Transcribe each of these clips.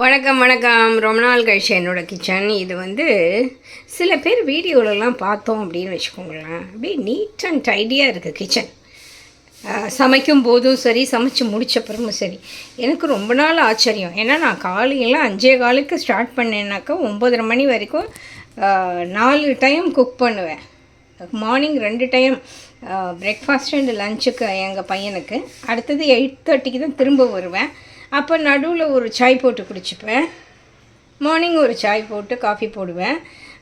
வணக்கம் வணக்கம். ரொம்ப நாள் கழிச்சு என்னோடய கிச்சன். இது வந்து சில பேர் வீடியோலலாம் பார்த்தோம் அப்படின்னு வச்சுக்கோங்களேன். அப்படியே நீட் அண்ட் டைடியாக இருக்குது கிச்சன் சமைக்கும் போதும் சரி சமைச்சு முடிச்சப்புறமும் சரி. எனக்கு ரொம்ப நாள் ஆச்சரியம். ஏன்னா நான் காலையில் அஞ்சே காலுக்கு ஸ்டார்ட் பண்ணேன்னாக்கா ஒம்பதரை மணி வரைக்கும் நாலு டைம் குக் பண்ணுவேன். மார்னிங் ரெண்டு டைம் பிரேக்ஃபாஸ்ட் அண்ட் லஞ்சுக்கு எங்கள் பையனுக்கு. அடுத்தது எயிட் தேர்ட்டிக்கு தான் திரும்ப வருவேன். அப்போ நடுவில் ஒரு சாய் போட்டு குடிச்சுப்பேன். மார்னிங் ஒரு சாய் போட்டு காஃபி போடுவேன்.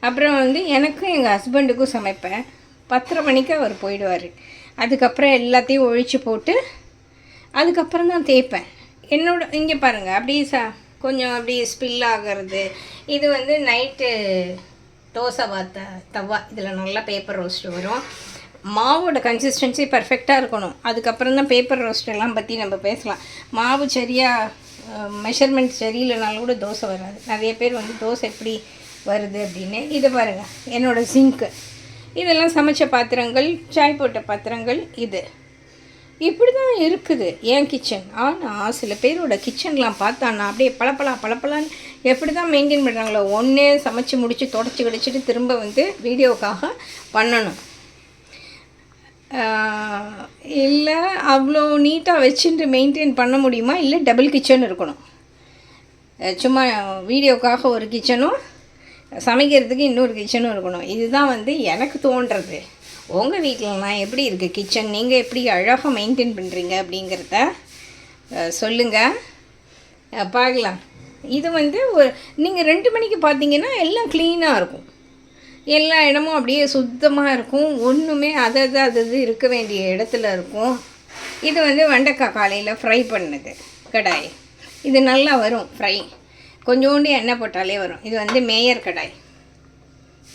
அப்புறம் வந்து எனக்கும் எங்கள் ஹஸ்பண்டுக்கும் சமைப்பேன். பத்தரை மணிக்கு அவர் போயிடுவார். அதுக்கப்புறம் எல்லாத்தையும் ஒழிச்சு போட்டு அதுக்கப்புறம் தான் தேய்ப்பேன். என்னோட இங்கே பாருங்கள் அப்படியே ச கொஞ்சம் அப்படியே ஸ்பில் ஆகிறது. இது வந்து நைட்டு தோசை வாத்த தவா இதில் நல்லா பேப்பர் ரோஸ்ட் வரும். மாவோட கன்சிஸ்டன்சி பர்ஃபெக்டாக இருக்கணும். அதுக்கப்புறம் தான் பேப்பர் ரோஸ்ட் எல்லாம் பற்றி நம்ம பேசலாம். மாவு சரியாக மெஷர்மெண்ட் சரியில்லைனாலும் கூட தோசை வராது. நிறைய பேர் வந்து தோசை எப்படி வருது அப்படின்னு இதை பாருங்கள் என்னோடய சிங்க்கு இதெல்லாம் சமைச்ச பாத்திரங்கள் சாய் போட்ட பாத்திரங்கள் இது. இப்படி தான் இருக்குது என் கிச்சன் ஆனால் சில பேரோட கிச்சன்லாம் பார்த்தானா அப்படியே பளபளா பளபளான்னு எப்படி தான் மெயின்டைன் பண்ணுறாங்களோ ஒன்றே சமைச்சு முடித்து தொடச்சி கிடச்சிட்டு திரும்ப வந்து வீடியோக்காக பண்ணணும். இல்லை அவ்வளோ நீட்டாக வச்சுட்டு மெயின்டைன் பண்ண முடியுமா? இல்லை டபுள் கிச்சன் இருக்கணும். சும்மா வீடியோக்காக ஒரு கிச்சனும் சமைக்கிறதுக்கு இன்னொரு கிச்சனும் இருக்கணும். இதுதான் வந்து எனக்கு தோன்றது. உங்கள் வீட்டிலலாம் எப்படி இருக்குது கிச்சன் நீங்கள் எப்படி அழகாக மெயின்டைன் பண்ணுறீங்க அப்படிங்கிறத சொல்லுங்கள் பார்க்கலாம். இது வந்து ஒரு நீங்கள் ரெண்டு மணிக்கு பார்த்தீங்கன்னா எல்லாம் க்ளீனாக இருக்கும். எல்லா இடமும் அப்படியே சுத்தமாக இருக்கும். ஒன்றுமே அது அது அது இது இருக்க வேண்டிய இடத்துல இருக்கும். இது வந்து வெண்டைக்காய் காலையில் ஃப்ரை பண்ணது. கடாய். இது நல்லா வரும் ஃப்ரை கொஞ்சோண்டு எண்ணெய் போட்டாலே வரும். இது வந்து மேயர் கடாய்.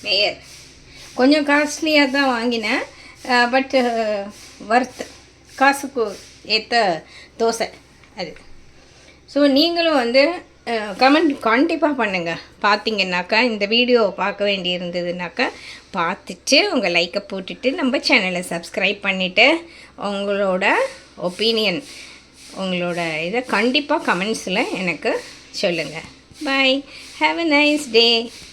மேயர் கொஞ்சம் காஸ்ட்லியாக தான் வாங்கினேன். பட்டு வர்த் காசுக்கு ஏற்ற தோசை அது. ஸோ நீங்களும் வந்து கமெண்ட் கண்டிப்பாக பண்ணுங்கள் பார்த்தீங்கன்னாக்கா இந்த வீடியோ பார்க்க வேண்டி இருந்ததுனாக்கா பார்த்துட்டு உங்கள் லைக்கை போட்டுட்டு நம்ம சேனலை சப்ஸ்கிரைப் பண்ணிவிட்டு உங்களோட ஒப்பீனியன் உங்களோட இதை கண்டிப்பாக கமெண்ட்ஸில் எனக்கு சொல்லுங்கள் bye have a nice day